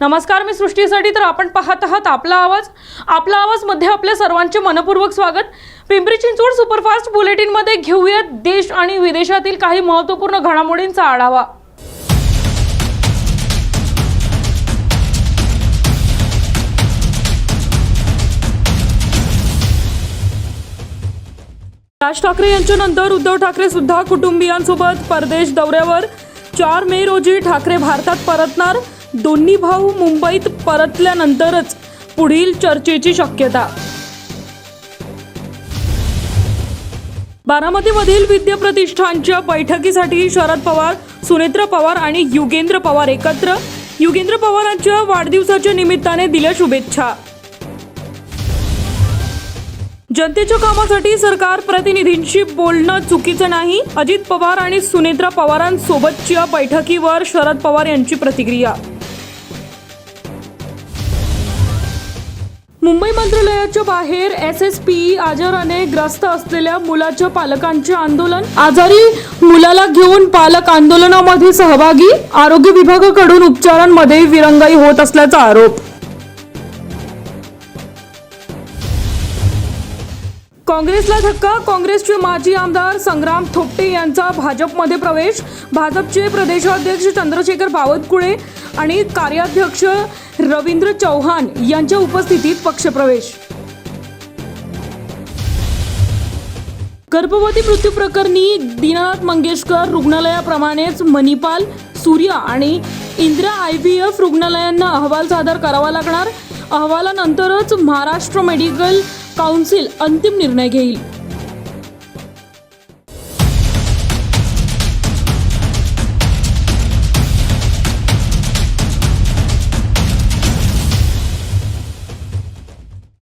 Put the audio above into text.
नमस्कार मी सृष्टीसाठी तर आपण पाहत आहात आपला आवाज. आपला आवाजमध्ये आपल्या सर्वांचे मनपूर्वक स्वागत. पिंपरी चिंचवड सुपरफास्ट बुलेटिनमध्ये घेऊयात देश आणि विदेशातील काही महत्त्वपूर्ण घडामोडींचा आढावा. राज ठाकरे यांच्यानंतर उद्धव ठाकरे सुद्धा कुटुंबियांसोबत परदेश दौऱ्यावर. चार मे रोजी ठाकरे भारतात परतणार. दोन्ही भाऊ मुंबईत परतल्यानंतरच पुढील चर्चेची शक्यता. बारामतीमधील विद्या प्रतिष्ठानच्या बैठकीसाठी शरद पवार सुनेत्र पवार आणि युगेंद्र पवार एकत्र. युगेंद्र पवारांच्या वाढदिवसाच्या निमित्ताने दिल्या शुभेच्छा. जनतेच्या कामासाठी सरकार प्रतिनिधींशी बोलणं चुकीचं नाही. अजित पवार आणि सुनेत्रा पवारांसोबतच्या बैठकीवर शरद पवार यांची प्रतिक्रिया. मुंबई मंत्रालयाच्या बाहेर एस एस पी आजाराने ग्रस्त असलेल्या मुलाच्या पालकांचे आंदोलन. आजारी मुलाला घेऊन पालक आंदोलनामध्ये सहभागी? आरोग्य विभागाकडून उपचारांमध्ये विरंगाई होत असल्याचा आरोप. काँग्रेसला धक्का? काँग्रेसचे माजी आमदार संग्राम थोपटे यांचा भाजपमध्ये प्रवेश. भाजपचे प्रदेशाध्यक्ष चंद्रशेखर बावतकुळे आणि कार्याध्यक्ष रवींद्र चव्हाण यांच्या उपस्थितीत पक्षप्रवेश. गर्भवती मृत्यू प्रकरणी दीनानाथ मंगेशकर रुग्णालयाप्रमाणेच मणिपाल सूर्या आणि इंदिरा आय व्ही एफ रुग्णालयांना अहवाल सादर करावा लागणार. अहवालानंतरच महाराष्ट्र मेडिकल काउन्सिल अंतिम निर्णय घेईल.